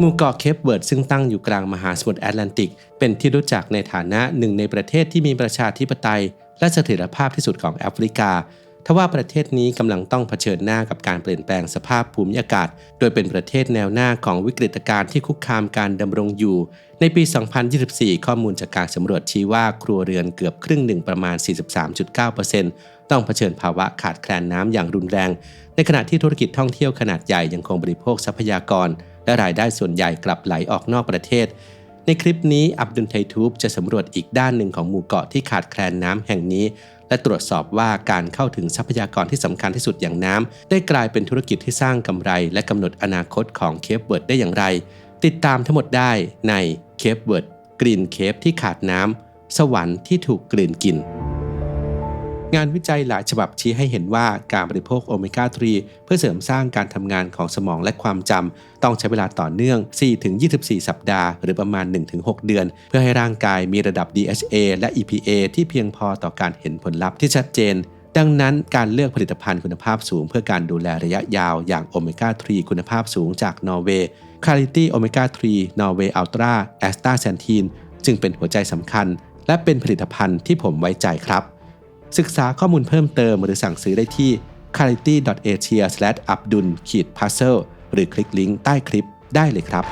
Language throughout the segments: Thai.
หมู่เกาะเคปเวิร์ดซึ่งตั้งอยู่กลางมหาสมุทรแอตแลนติก เป็นที่รู้จักในฐานะหนึ่งในประเทศที่มีประชาธิปไตย และเสถียรภาพที่สุดของแอฟริกาทว่าประเทศนี้กำลังต้องเผชิญหน้ากับการเปลี่ยนแปลงสภาพภูมิอากาศ โดยเป็นประเทศแนวหน้าของวิกฤตการณ์ที่คุกคามการดำรงอยู่ ในปี 2024 ข้อมูลจากการสำรวจชี้ว่าครัวเรือนเกือบครึ่งหนึ่งประมาณ 43.9%ต้องเผชิญภาวะขาดแคลนน้ำอย่างรุนแรง ในขณะที่ธุรกิจท่องเที่ยวขนาดใหญ่ยังคงบริโภคทรัพยากร และรายได้ส่วนใหญ่กลับไหลออกนอกประเทศ ในคลิปนี้อับดุลไททูบจะสำรวจอีกด้านหนึ่งของหมู่เกาะที่ขาดแคลนน้ำแห่งนี้ และตรวจสอบว่าการเข้าถึงทรัพยากรที่สำคัญที่สุดอย่างน้ำได้กลายเป็นธุรกิจที่สร้างกำไร และกำหนดอนาคตของเคปเวิร์ดได้อย่างไร ติดตามทั้งหมดได้ในเคปเวิร์ดกรีนเคปที่ขาดน้ำสวรรค์ที่ถูกกลืนกิน งานวิจัยหลายฉบับชี้ให้เห็นว่าการบริโภคโอเมก้า 3 เพื่อเสริมสร้างการทำงานของสมองและความจำ ต้องใช้เวลาต่อเนื่อง 4-24 สัปดาห์ หรือประมาณ 1-6 เดือน เพื่อให้ร่างกายมีระดับ DHA และ EPA ที่เพียงพอต่อการเห็นผลลัพธ์ที่ชัดเจน ดังนั้นการเลือกผลิตภัณฑ์คุณภาพสูง เพื่อการดูแลระยะยาวอย่างโอเมก้า 3 คุณภาพสูงจากนอร์เวย์ Quality Omega 3 Norway Ultra a s t a x a n t i n จึงเป็นหัวใจสำคัญ และเป็นผลิตภัณฑ์ที่ผมไว้ใจครับ ศึกษาข้อมูลเพิ่มเติมหรือสั่งซื้อได้ที่ c a r i t y a s i a a b d u l p u z z l e หรือคลิกลิงก์ใต้คลิปได้เลยครับ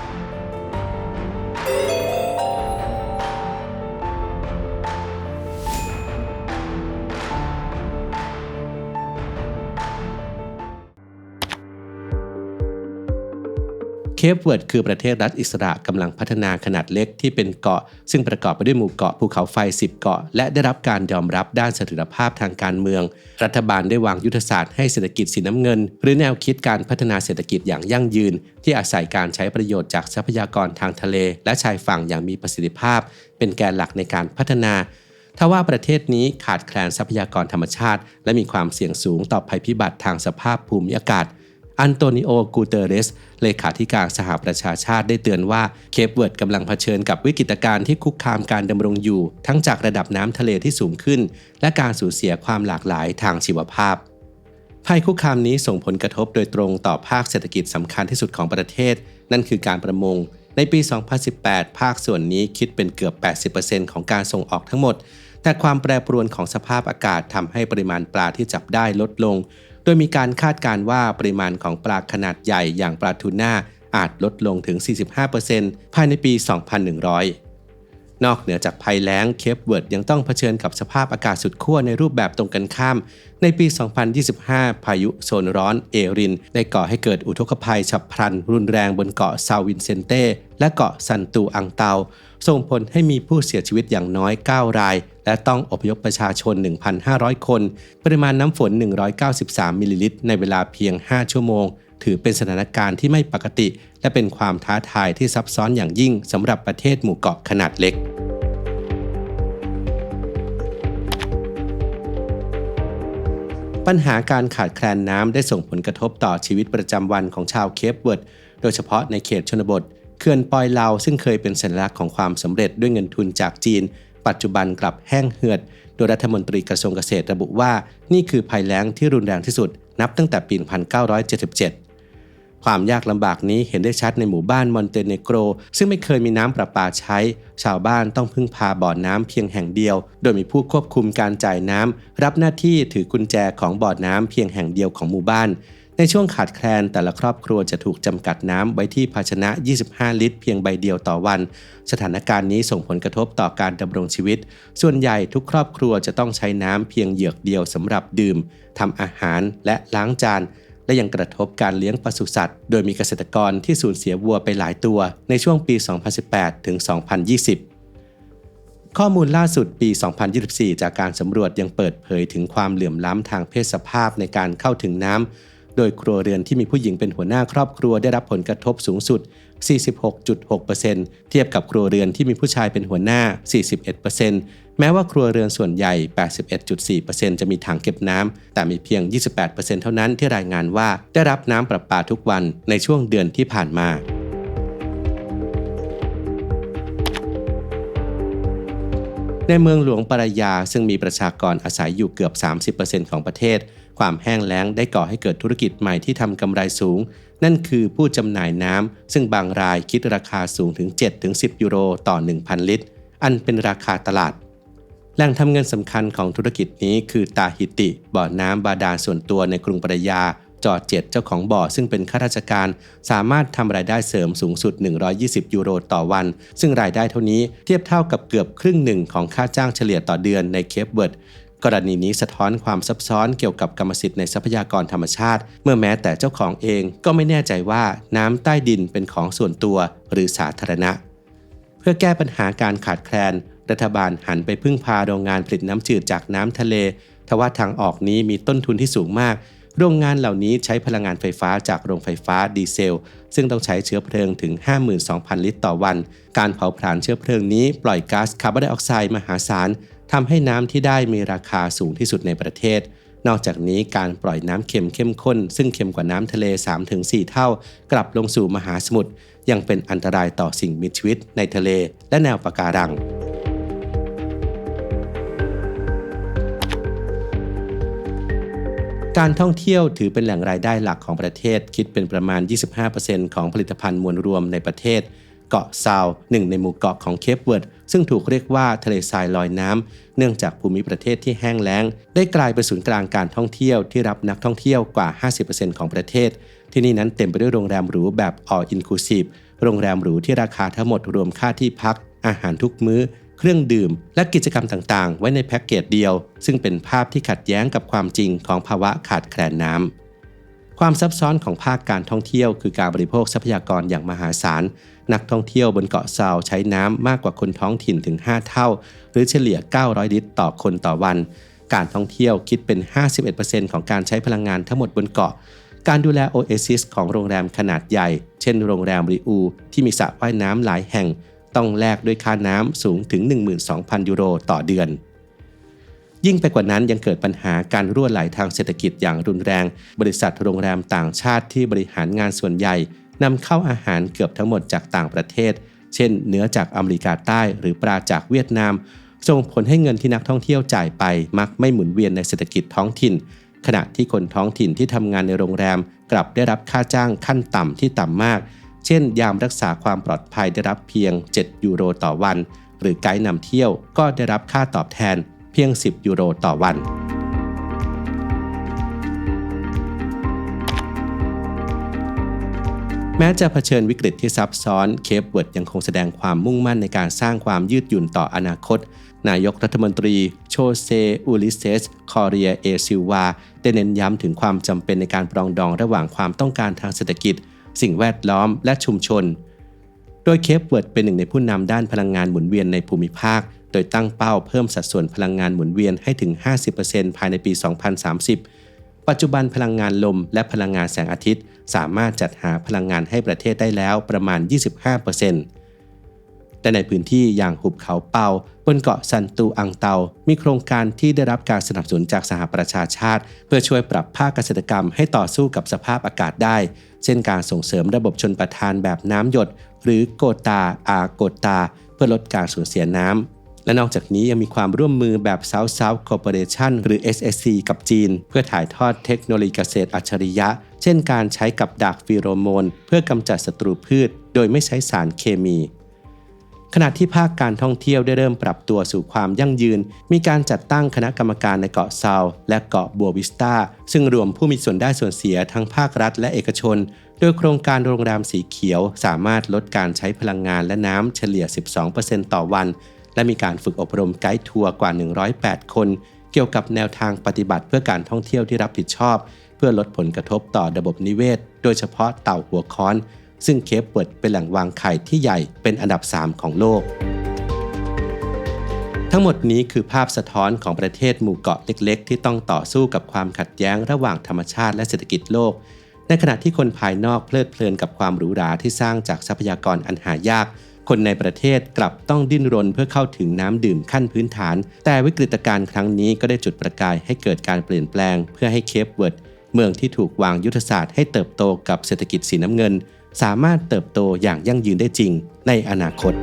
เคปเวิร์ดคือประเทศรัฐอิสระกำลังพัฒนาขนาดเล็กที่เป็นเกาะ ซึ่งประกอบไปด้วยหมู่เกาะภูเขาไฟ 10 เกาะ และได้รับการยอมรับด้านเสถียรภาพทางการเมือง รัฐบาลได้วางยุทธศาสตร์ให้เศรษฐกิจสีน้ำเงิน หรือแนวคิดการพัฒนาเศรษฐกิจอย่างยั่งยืน ที่อาศัยการใช้ประโยชน์จากทรัพยากรทางทะเล และชายฝั่งอย่างมีประสิทธิภาพ เป็นแกนหลักในการพัฒนาทว่าประเทศนี้ขาดแคลนทรัพยากรธรรมชาติ และมีความเสี่ยงสูงต่อภัยพิบัติทางสภาพภูมิอากาศ อันโตนิโอ กูเตเรส เลขาธิการสหประชาชาติได้เตือนว่าเคปเวิร์ดกำลังเผชิญกับวิกฤตการณ์ที่คุกคามการดำรงอยู่ ทั้งจากระดับน้ำทะเลที่สูงขึ้น และการสูญเสียความหลากหลายทางชีวภาพภัยคุกคามนี้ส่งผลกระทบโดยตรงต่อภาคเศรษฐกิจสำคัญที่สุดของประเทศ นั่นคือการประมง ในปี 2018 ภาคส่วนนี้คิดเป็นเกือบ 80%ของการส่งออกทั้งหมด แต่ความแปรปรวนของสภาพอากาศทำให้ปริมาณปลาที่จับได้ลดลง โดยมีการคาดการว่าปริมาณของปลาขนาดใหญ่อย่างปลาทูน่าอาจลดลงถึง 45%ภายในปี 2100 นอกเหนือจากภัยแล้งเคปเวิร์ดยังต้องเผชิญกับสภาพอากาศสุดขั้วในรูปแบบตรงกันข้าม ในปี 2025 พายุโซนร้อนเอริน ได้ก่อให้เกิดอุทกภัยฉับพลัน รุนแรงบนเกาะซาวินเซนเต้และเกาะซันตูอังเตา ส่งผลให้มีผู้เสียชีวิตอย่างน้อย 9 ราย และต้องอพยพประชาชน 1,500 คน ปริมาณน้ำฝน 193 มิลลิลิตร ในเวลาเพียง 5 ชั่วโมง ถือเป็นสถานการณ์ที่ไม่ปกติ และเป็นความท้าทายที่ซับซ้อนอย่างยิ่งสำหรับประเทศหมู่เกาะขนาดเล็กปัญหาการขาดแคลนน้ำได้ส่งผลกระทบต่อชีวิตประจำวันของชาวเคปเวิร์ด โดยเฉพาะในเขตชนบท เขื่อนปอยเลาซึ่งเคยเป็นสัญลักษณ์ของความสำเร็จด้วยเงินทุนจากจีน ปัจจุบันกลับแห้งเหือด โดยรัฐมนตรีกระทรวงเกษตรระบุว่า นี่คือภัยแล้งที่รุนแรงที่สุด นับตั้งแต่ปี 1977 ความยากลำบากนี้เห็นได้ชัดในหมู่บ้านมอนเตเนโกร ซึ่งไม่เคยมีน้ำประปาใช้ ชาวบ้านต้องพึ่งพาบ่อน้ำเพียงแห่งเดียว โดยมีผู้ควบคุมการจ่ายน้ำรับหน้าที่ถือกุญแจของบ่อน้ำเพียงแห่งเดียวของหมู่บ้าน ในช่วงขาดแคลนแต่ละครอบครัวจะถูกจำกัดน้ำไว้ที่ภาชนะ 25 ลิตร เพียงใบเดียวต่อวัน สถานการณ์นี้ส่งผลกระทบต่อการดำรงชีวิต ส่วนใหญ่ทุกครอบครัวจะต้องใช้น้ำเพียงเหยือกเดียวสำหรับดื่มทำอาหารและล้างจาน และยังกระทบการเลี้ยงปศุสัตว์ โดยมีเกษตรกรที่สูญเสียวัวไปหลายตัว ในช่วงปี 2018 ถึง 2020ข้อมูลล่าสุดปี 2024 จากการสำรวจยังเปิดเผยถึงความเหลื่อมล้ำทางเพศสภาพในการเข้าถึงน้ำ โดยครัวเรือนที่มีผู้หญิงเป็นหัวหน้าครอบครัวได้รับผลกระทบสูงสุด 46.6%เทียบกับครัวเรือนที่มีผู้ชายเป็นหัวหน้า 41%แม้ว่าครัวเรือนส่วนใหญ่ 81.4%จะมีถังเก็บน้ำ แต่มีเพียง 28%เท่านั้นที่รายงานว่าได้รับน้ำประปาทุกวันในช่วงเดือนที่ผ่านมาในเมืองหลวงปรายาซึ่งมีประชากรอาศัยอยู่เกือบ 30%ของประเทศ ความแห้งแล้งได้ก่อให้เกิดธุรกิจใหม่ที่ทำกำไรสูง นั่นคือผู้จำหน่ายน้ำซึ่งบางรายคิดราคาสูงถึง 7-10 ยูโรต่อ 1,000 ลิตร อันเป็นราคาตลาด แหล่งทำเงินสำคัญของธุรกิจนี้คือตาฮิติ บ่อน้ำบาดาลส่วนตัวในกรุงปรยา จอดเจ็ดเจ้าของบ่อซึ่งเป็นข้าราชการ สามารถทำรายได้เสริมสูงสุด 120 ยูโรต่อวัน ซึ่งรายได้เท่านี้เทียบเท่ากับเกือบครึ่งหนึ่งของค่าจ้างเฉลี่ยต่อเดือนในเคปเวิร์ด กรณีนี้สะท้อนความซับซ้อนเกี่ยวกับกรรมสิทธิ์ในทรัพยากรธรรมชาติ เมื่อแม้แต่เจ้าของเองก็ไม่แน่ใจว่าน้ำใต้ดินเป็นของส่วนตัวหรือสาธารณะ เพื่อแก้ปัญหาการขาดแคลน รัฐบาลหันไปพึ่งพาโรงงานผลิตน้ำจืดจากน้ำทะเล ทว่าทางออกนี้มีต้นทุนที่สูงมาก โรงงานเหล่านี้ใช้พลังงานไฟฟ้าจากโรงไฟฟ้าดีเซล ซึ่งต้องใช้เชื้อเพลิงถึง 52,000 ลิตรต่อวัน การเผาผลาญเชื้อเพลิงนี้ปล่อยก๊าซคาร์บอนไดออกไซด์มหาศาล ทำให้น้ำที่ได้มีราคาสูงที่สุดในประเทศ นอกจากนี้การปล่อยน้ำเค็มเข้มข้น ซึ่งเค็มกว่าน้ำทะเล 3-4 เท่า กลับลงสู่มหาสมุทรยังเป็นอันตรายต่อสิ่งมีชีวิตในทะเลและแนวปะการังการท่องเที่ยวถือเป็นแหล่งรายได้หลักของประเทศ คิดเป็นประมาณ 25%ของผลิตภัณฑ์มวลรวมในประเทศ เกาะซาวหนึ่งในหมู่เกาะของเคปเวิร์ดซึ่งถูกเรียกว่าทะเลทรายลอยน้ำเนื่องจากภูมิประเทศที่แห้งแล้ง ได้กลายเป็นศูนย์กลางการท่องเที่ยวที่รับนักท่องเที่ยวกว่า 50%ของประเทศ ที่นี่นั้นเต็มไปด้วยโรงแรมหรูแบบ all inclusive โรงแรมหรูที่ราคาทั้งหมดรวมค่าที่พัก อาหารทุกมื้อ เครื่องดื่ม และกิจกรรมต่างๆ ไว้ในแพ็กเกจเดียว ซึ่งเป็นภาพที่ขัดแย้งกับความจริงของภาวะขาดแคลนน้ำ ความซับซ้อนของภาคการท่องเที่ยวคือการบริโภคทรัพยากรอย่างมหาศาล นักท่องเที่ยวบนเกาะซาวใช้น้ำมากกว่าคนท้องถิ่นถึง 5 เท่า หรือเฉลี่ย 900 ลิตรต่อคนต่อวัน การท่องเที่ยวคิดเป็น 51%ของการใช้พลังงานทั้งหมดบนเกาะ การดูแลโอเอซิสของโรงแรมขนาดใหญ่ เช่นโรงแรมริอู ที่มีสระว่ายน้ำหลายแห่ง ต้องแลกด้วยค่าน้ำสูงถึง 12,000 ยูโรต่อเดือน ยิ่งไปกว่านั้นยังเกิดปัญหาการรั่วไหลทางเศรษฐกิจอย่างรุนแรง บริษัทโรงแรมต่างชาติที่บริหารงานส่วนใหญ่นำเข้าอาหารเกือบทั้งหมดจากต่างประเทศ เช่น เนื้อจากอเมริกาใต้หรือปลาจากเวียดนามส่งผลให้เงินที่นักท่องเที่ยวจ่ายไป มักไม่หมุนเวียนในเศรษฐกิจท้องถิ่น ขณะที่คนท้องถิ่นที่ทำงานในโรงแรม กลับได้รับค่าจ้างขั้นต่ำที่ต่ำมาก เช่น ยามรักษาความปลอดภัยได้รับเพียง 7 ยูโรต่อวัน หรือไกด์นำเที่ยวก็ได้รับค่าตอบแทน พียง 10 ยูโรต่อวัน แม้จะเผชิญวิกฤตที่ซับซ้อนเคปเวิร์ดยังคงแสดงความมุ่งมั่นในการสร้างความยืดหยุ่นต่ออนาคต นายกรัฐมนตรีโชเซอูลิเซส คอเรียเอซิวา ได้เน้นย้ำถึงความจำเป็นในการปรองดองระหว่างความต้องการทางเศรษฐกิจ สิ่งแวดล้อมและชุมชน โดยเคปเวิร์ดเป็นหนึ่งในผู้นำด้านพลังงานหมุนเวียนในภูมิภาค ดยตั้งเป้าเพิ่มสัดส่วนพลังงานหมุนเวียนให้ถึง 50%ภายในปี 2030 ปัจจุบันพลังงานลมและพลังงานแสงอาทิตย์ สามารถจัดหาพลังงานให้ประเทศได้แล้วประมาณ 25%แต่ในพื้นที่อย่างหุบเขาเปาบนเกาะซันตูอังเตา มีโครงการที่ได้รับการสนับสนุนจากสหประชาชาติ เพื่อช่วยปรับภาคเกษตรกรรมให้ต่อสู้กับสภาพอากาศได้ เช่นการส่งเสริมระบบชนประทานแบบน้ำหยด หรือโกตาอาโกตา เพื่อลดการสูญเสียน้ำ และนอกจากนี้ยังมีความร่วมมือแบบ South South Corporation หรือ SSC กับจีน เพื่อถ่ายทอดเทคโนโลยีเกษตรอัจฉริยะ เช่นการใช้กับดักฟีโรโมน เพื่อกำจัดศัตรูพืช โดยไม่ใช้สารเคมีขณะที่ภาคการท่องเที่ยวได้เริ่มปรับตัวสู่ความยั่งยืน มีการจัดตั้งคณะกรรมการในเกาะเซาและเกาะบัววิสตาซึ่งรวมผู้มีส่วนได้ส่วนเสียทั้งภาครัฐและเอกชน โดยโครงการโรงแรมสีเขียวสามารถลดการใช้พลังงานและน้ำเฉลี่ย 12%ต่อวัน และมีการฝึกอบรมไกด์ทัวร์กว่า 108 คน เกี่ยวกับแนวทางปฏิบัติเพื่อการท่องเที่ยวที่รับผิดชอบ เพื่อลดผลกระทบต่อระบบนิเวศ โดยเฉพาะเต่าหัวค้อน ซึ่งเคปเวิดเป็นแหล่งวางไข่ที่ใหญ่เป็นอันดับ 3 ของโลก ทั้งหมดนี้คือภาพสะท้อนของประเทศหมู่เกาะเล็ก ๆ ที่ต้องต่อสู้กับความขัดแย้งระหว่างธรรมชาติและเศรษฐกิจโลก ในขณะที่คนภายนอกเพลิดเพลินกับความหรูหราที่สร้างจากทรัพยากรอันหายาก คนในประเทศกลับต้องดิ้นรนเพื่อเข้าถึงน้ำดื่มขั้นพื้นฐาน แต่วิกฤตการณ์ครั้งนี้ก็ได้จุดประกายให้เกิดการเปลี่ยนแปลง เพื่อให้เคปเวิร์ดเมืองที่ถูกวางยุทธศาสตร์ให้เติบโตกับเศรษฐกิจสีน้ำเงิน สามารถเติบโตอย่างยั่งยืนได้จริงในอนาคต